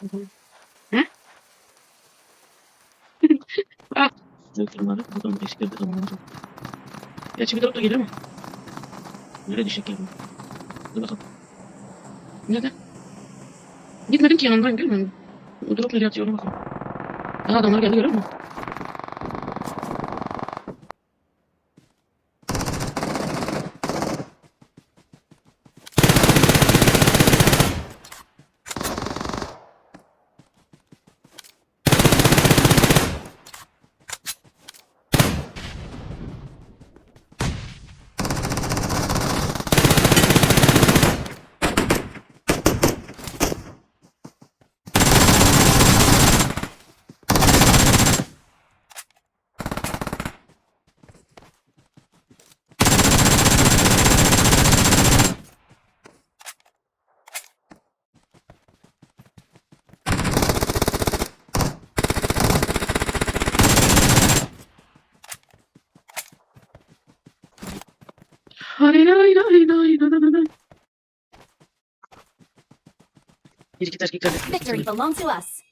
He? ah. Zevklerim Buradan eşiklerde zamanlar çok. Gerçi bir da geliyor ama. Nereye düşecek geliyor? Dur bakalım. Nerede? Gitmedim ki yanındayım görmüyor musun? Drop nereye atıyor ona bakalım. Daha adamlar geldi görüyor musun? あれないないないないない。Victory belongs to us.